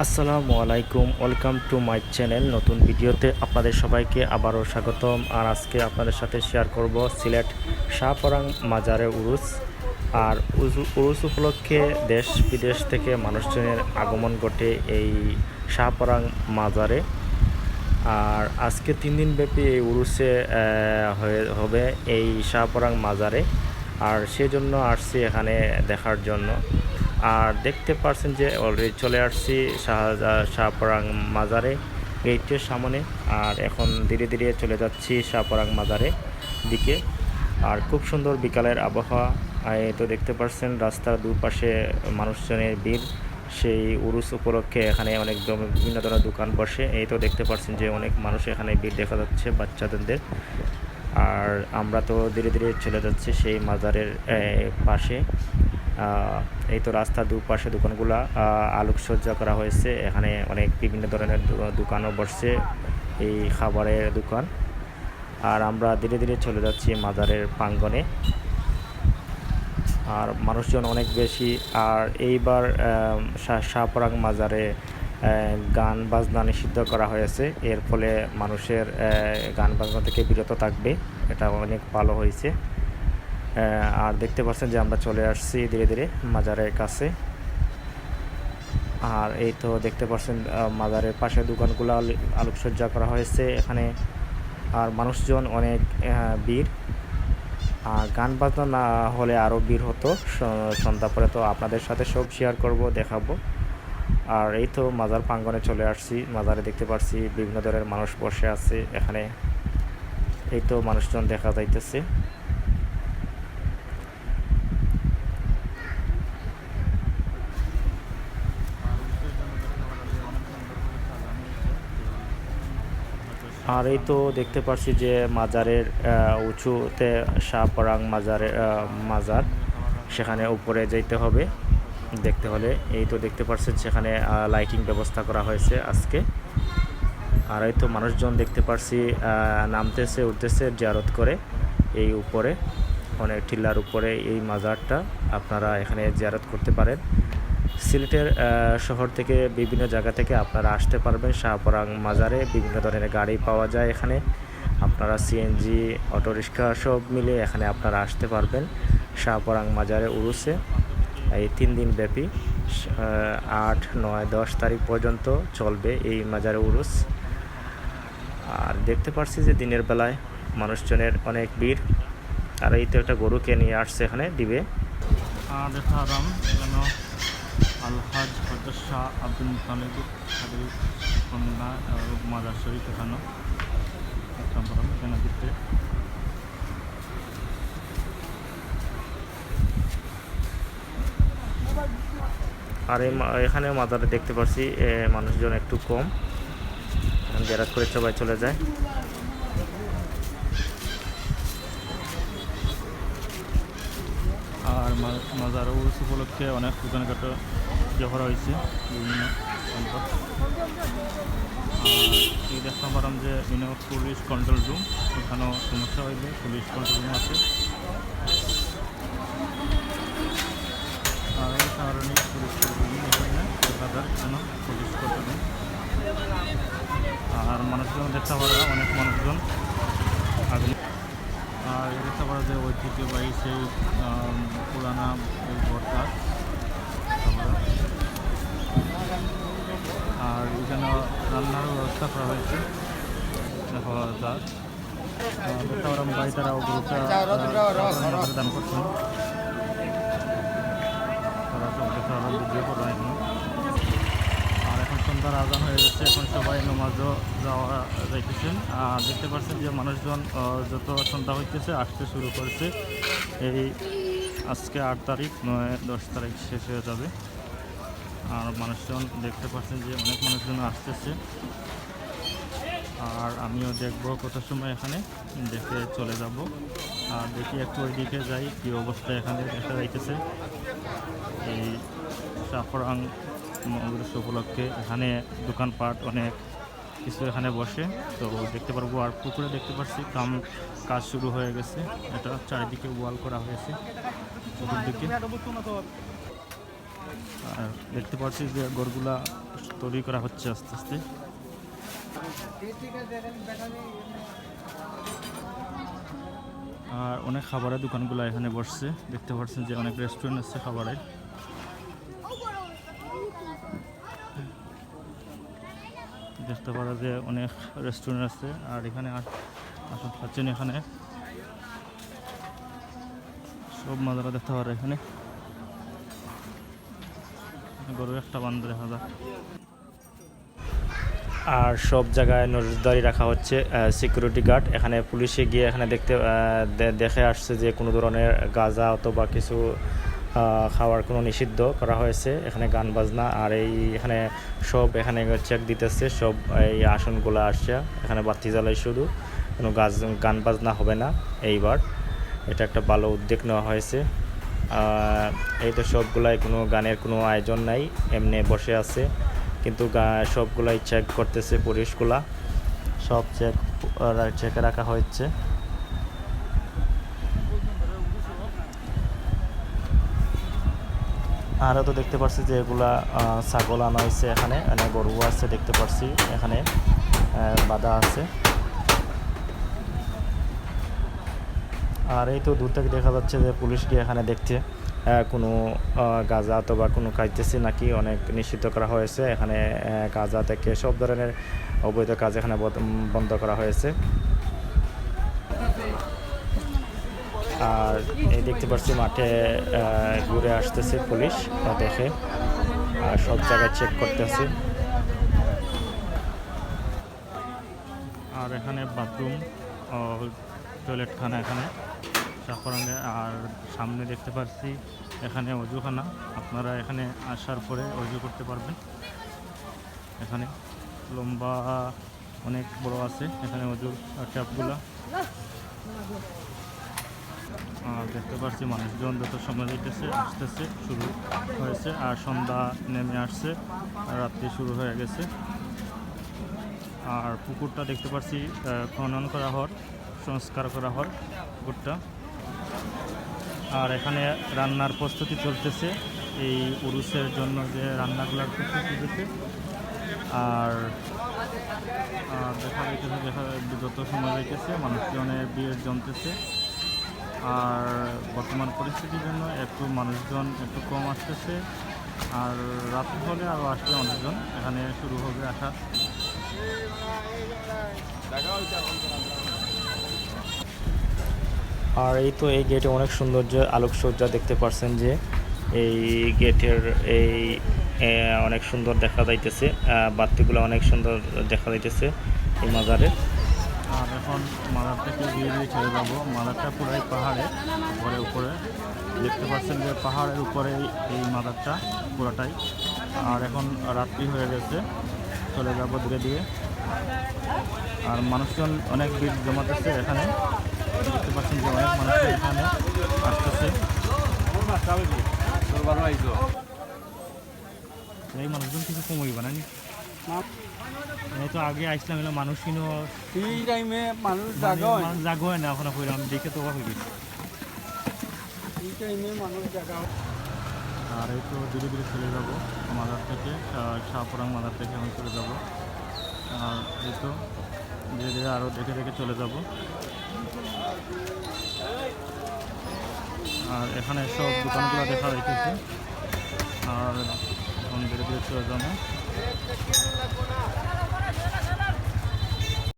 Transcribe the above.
আসসালামু আলাইকুম, welcome to my channel. নতুন ভিডিওতে আপনাদের সবাইকে আবারও স্বাগতম। আর আজকে আপনাদের সাথে শেয়ার করব সিলেট শাহপরাং মাজারে উরুস। আর উরুস- উপলক্ষে দেশ বিদেশ থেকে মানুষজনের আগমন ঘটে এই শাহপরাং মাজারে। আর আজকে তিন দিন ব্যাপী এই উরুসে হবে এই শাহপরাং মাজারে। আর সেজন্য আসছি এখানে দেখার জন্য। আর দেখতে পারছেন যে অলরেডি চলে আসছি শাহ শাহপরাং মাজারে, গেটের সামনে। আর এখন ধীরে ধীরে চলে যাচ্ছি শাহপরাং মাজারে দিকে। আর খুব সুন্দর বিকালের আবহাওয়া। তো দেখতে পাচ্ছেন রাস্তার দুপাশে মানুষজনের ভিড়। সেই উরুস উপলক্ষে এখানে অনেক বিভিন্ন ধরনের দোকান বসে। এই তো দেখতে পাচ্ছেন যে অনেক মানুষ এখানে ভিড় দেখা যাচ্ছে বাচ্চাদের। আর আমরা তো ধীরে ধীরে চলে যাচ্ছি সেই মাজারের পাশে। এই তো রাস্তার দুপাশে দোকানগুলা আলোকসজ্জা করা হয়েছে। এখানে অনেক বিভিন্ন ধরনের দোকানও বসছে এই খাবারের দোকান। আর আমরা ধীরে ধীরে চলে যাচ্ছি মাজারের প্রাঙ্গণে। আর মানুষজন অনেক বেশি। আর এইবার শাহপরাং মাজারে গান বাজনা নিষিদ্ধ করা হয়েছে। এর ফলে মানুষের গান বাজনা থেকে বিরত থাকবে। এটা অনেক ভালো হয়েছে। আর দেখতে পাচ্ছেন যে আমরা চলে আসছি ধীরে ধীরে মাজারের কাছে। আর এই তো দেখতে পাচ্ছেন মাজারের পাশে দোকানগুলো আলোকসজ্জা করা হয়েছে। এখানে আর মানুষজন অনেক ভিড়। আর গান বাজনা না হলে আরও ভিড় হতো। সন্ধ্যা পরে তো আপনাদের সাথে সব শেয়ার করব, দেখাবো। আর এই তো মাজার প্রাঙ্গনে চলে আসছি। মাজারে দেখতে পাচ্ছি বিভিন্ন ধরনের মানুষ বসে আছে। এখানে এই তো মানুষজন দেখা যাইতেছে। আর এই তো দেখতে পাচ্ছি যে মাজারের উঁচুতে শাহপরাং মাজারে আহ, মাজার সেখানে উপরে যেতে হবে। দেখতে হলে এই তো দেখতে পাচ্ছেন সেখানে লাইটিং ব্যবস্থা করা হয়েছে আজকে। আর এই তো মানুষজন দেখতে পাচ্ছি নামতেছে উঠতেছে জিয়ারত করে এই উপরে অনেক টিল্লার উপরে এই মাজারটা। আপনারা এখানে জিয়ারত করতে পারেন। সিলেটের শহর থেকে বিভিন্ন জায়গা থেকে আপনারা আসতে পারবেন। শাহপরাং মাজারে বিভিন্ন ধরনের গাড়ি পাওয়া যায় এখানে। আপনারা সিএনজি অটোরিক্সা সব মিলে এখানে আপনারা আসতে পারবেন শাহপরাং মাজারে উরুসে। এই তিন দিন ব্যাপী আট, নয়, দশ তারিখ পর্যন্ত চলবে এই মাজারে উরুস। আর দেখতে পাচ্ছি যে দিনের বেলায় মানুষজনের অনেক ভিড়। আর এই তো একটা গরুকে নিয়ে আসছে এখানে, দিবে। আলহাজ হজরত শাহ আব্দুল মুতালিব হাবিব কন্যা মাজার শরীফ এখানে। সম্পর্ক এখানে আর এখানে মাজারে দেখতে পাচ্ছি মানুষজন একটু কম। জেরাত করে সবাই চলে যায়। মাজার উরুস উপলক্ষে অনেক দোকানঘাটো করা হয়েছে। বিভিন্ন এই দেখতে পারাম যে ইনো পুলিশ কন্ট্রোল রুম এখানেও সমস্যা হইলে পুলিশ কন্ট্রোল রুম আছে। আর কারণে পুলিশ কন্ট্রোল রুম আর মানুষজন দেখতে পারা অনেক মানুষজন। আগুন আর এ দেখতে পারা যে ঐতিহ্যবাহী সেই পুরানা ওই ঘরটা আর এখানে রান্নার ব্যবস্থা করা হয়েছে। দেখা আর দেখতে গ্রুপটা দান করছেন তারা সব সন্ধ্যার আজান হয়ে যাচ্ছে এখন সবাই নমাজও যাওয়া যাইতেছেন আর দেখতে পাচ্ছেন যে মানুষজন যত সন্ধ্যা হইতেছে, আসতে শুরু করেছে। এই আজকে আট তারিখ, নয়, দশ তারিখ শেষ হয়ে যাবে। আর মানুষজন দেখতে পাচ্ছেন যে অনেক মানুষজন আসতেছে। আর আমিও দেখব কত সময় এখানে, দেখে চলে যাব। আর দেখি একটু ওইদিকে যাই, কী অবস্থা এখানে দেখা যাইতেছে। এই সাফরাং মহাপুরুষ উপলক্ষে এখানে দোকানপাট অনেক কিছু এখানে বসে। তো দেখতে পারব আর পুকুরে দেখতে পাচ্ছি কাম কাজ শুরু হয়ে গেছে। এটা চারিদিকে ওয়াল করা হয়েছে চতুর্দিকে। আর দেখতে পাচ্ছি যে গরগুলা তৈরি করা হচ্ছে আস্তে আস্তে। আর অনেক খাবারের দোকানগুলো এখানে বসছে। দেখতে পাচ্ছেন যে অনেক রেস্টুরেন্ট আছে খাবারের। দেখতে পারা যে অনেক রেস্টুরেন্ট আছে, আর এখানে আস- পাচ্ছেন এখানে। সব মাদারা দেখতে পারে এখানে। গরু একটা বান্ধ দেখা আর সব জায়গায় নজরদারি রাখা হচ্ছে সিকিউরিটি গার্ড এখানে পুলিশে গিয়ে এখানে দেখতে দেখে আসছে যে কোনো ধরনের গাঁজা অথবা কিছু খাওয়ার কোনো নিষিদ্ধ করা হয়েছে। এখানে গান বাজনা আর এই এখানে সব এখানে চেক দিতেছে, সব এই আসনগুলো আসছে। এখানে বাতি জ্বালাই শুধু, কোনো গাছ গান বাজনা হবে না এইবার। এটা একটা ভালো উদ্যোগ নেওয়া হয়েছে। এই তো সবগুলাই কোনো গানের কোনো আয়োজন নাই, এমনি বসে আছে। কিন্তু সবগুলাই চেক করতেছে পুলিশগুলা। সব চেক চেকে রাখা হচ্ছে আরও তো দেখতে পাচ্ছি যে এগুলা ছাগল আনা হয়েছে এখানে মানে গরু আছে দেখতে পাচ্ছি এখানে বাঁধা আছে। আর এই তো দূর থেকে দেখা যাচ্ছে যে পুলিশ গিয়ে এখানে দেখছে কোনো গাঁজা অথবা কোনো কাজতেছে নাকি, অনেক নিষিদ্ধ করা হয়েছে, এখানে গাঁজা থেকে সব ধরনের অবৈধ কাজ এখানে বন্ধ করা হয়েছে। আর এই দেখতে পাচ্ছি মাঠে ঘুরে আসতেছে পুলিশ দেখে। আর সব জায়গায় চেক করতেছে। আর এখানে বাথরুম টয়লেটখানা এখানে চাপরাঙ্গে আর সামনে দেখতে পাচ্ছি এখানে অজুখানা। আপনারা এখানে আসার পরে অজু করতে পারবেন। এখানে লম্বা অনেক বড় আছে। এখানে অজুর ট্যাপগুলো। দেখতে পাচ্ছি মানুষজন যত সময় যাইতেছে আসতেছে, শুরু হয়েছে আর সন্ধ্যা নেমে আসছে, রাত্রি শুরু হয়ে গেছে। আর পুকুরটা দেখতে পাচ্ছি খনন করা হওয়ার সংস্কার করা হওয়ার পুকুরটা। আর এখানে রান্নার প্রস্তুতি চলতেছে, এই উরুসের জন্য যে রান্নাগুলোর প্রস্তুতি চলতেছে আর দেখা যাইতেছে দেখা যত সময় যাইতেছে মানুষজনের বিয়ে জমতেছে। আর বর্তমান পরিস্থিতির জন্য একটু মানুষজন একটু কম আসতেছে। আর রাত হলে আরও আসবে অনেকজন এখানে শুরু হবে আসা আর এই তো এই গেটে অনেক সৌন্দর্য, আলোকসজ্জা দেখতে পারছেন যে এই গেটের এই অনেক সুন্দর দেখা যাইতেছে। বাতিগুলো অনেক সুন্দর দেখা যাইতেছে এই মাজারে। আর এখন মালার থেকে ধীরে ধীরে ছেড়ে যাব। মালারটা পুরাই পাহাড়ে উপরে উপরে। দেখতে পাচ্ছেন যে পাহাড়ের উপরে এই মাদারটা পুরাটাই। আর এখন রাত্রি হয়ে গেছে, চলে যাব ধীরে ধীরে। আর মানুষজন অনেক ভিড় জমাতেছে এখানে। দেখতে পাচ্ছেন যে অনেক মানুষজন এখানে আসতেছে। এই মানুষজন কিছু কমই বানায়নি? তো আগে আসলাম এলো মানুষ কিনো। এই টাইমে মানুষ জাগা হয় মানুষ জাগ হয় না এখন কইলাম দেখে তো হয়ে গেছি। এই টাইমে মানুষ জাগা আর এই তো ধীরে ধীরে চলে যাব মাদার থেকে শাহপুরাং মাদার থেকে আমি চলে যাব। আর এই তো ধীরে ধীরে আরও দেখে দেখে চলে যাব। আর এখানে সব দোকানগুলো দেখা যাইতেছে। আর এখন ধীরে ধীরে চলে যাব।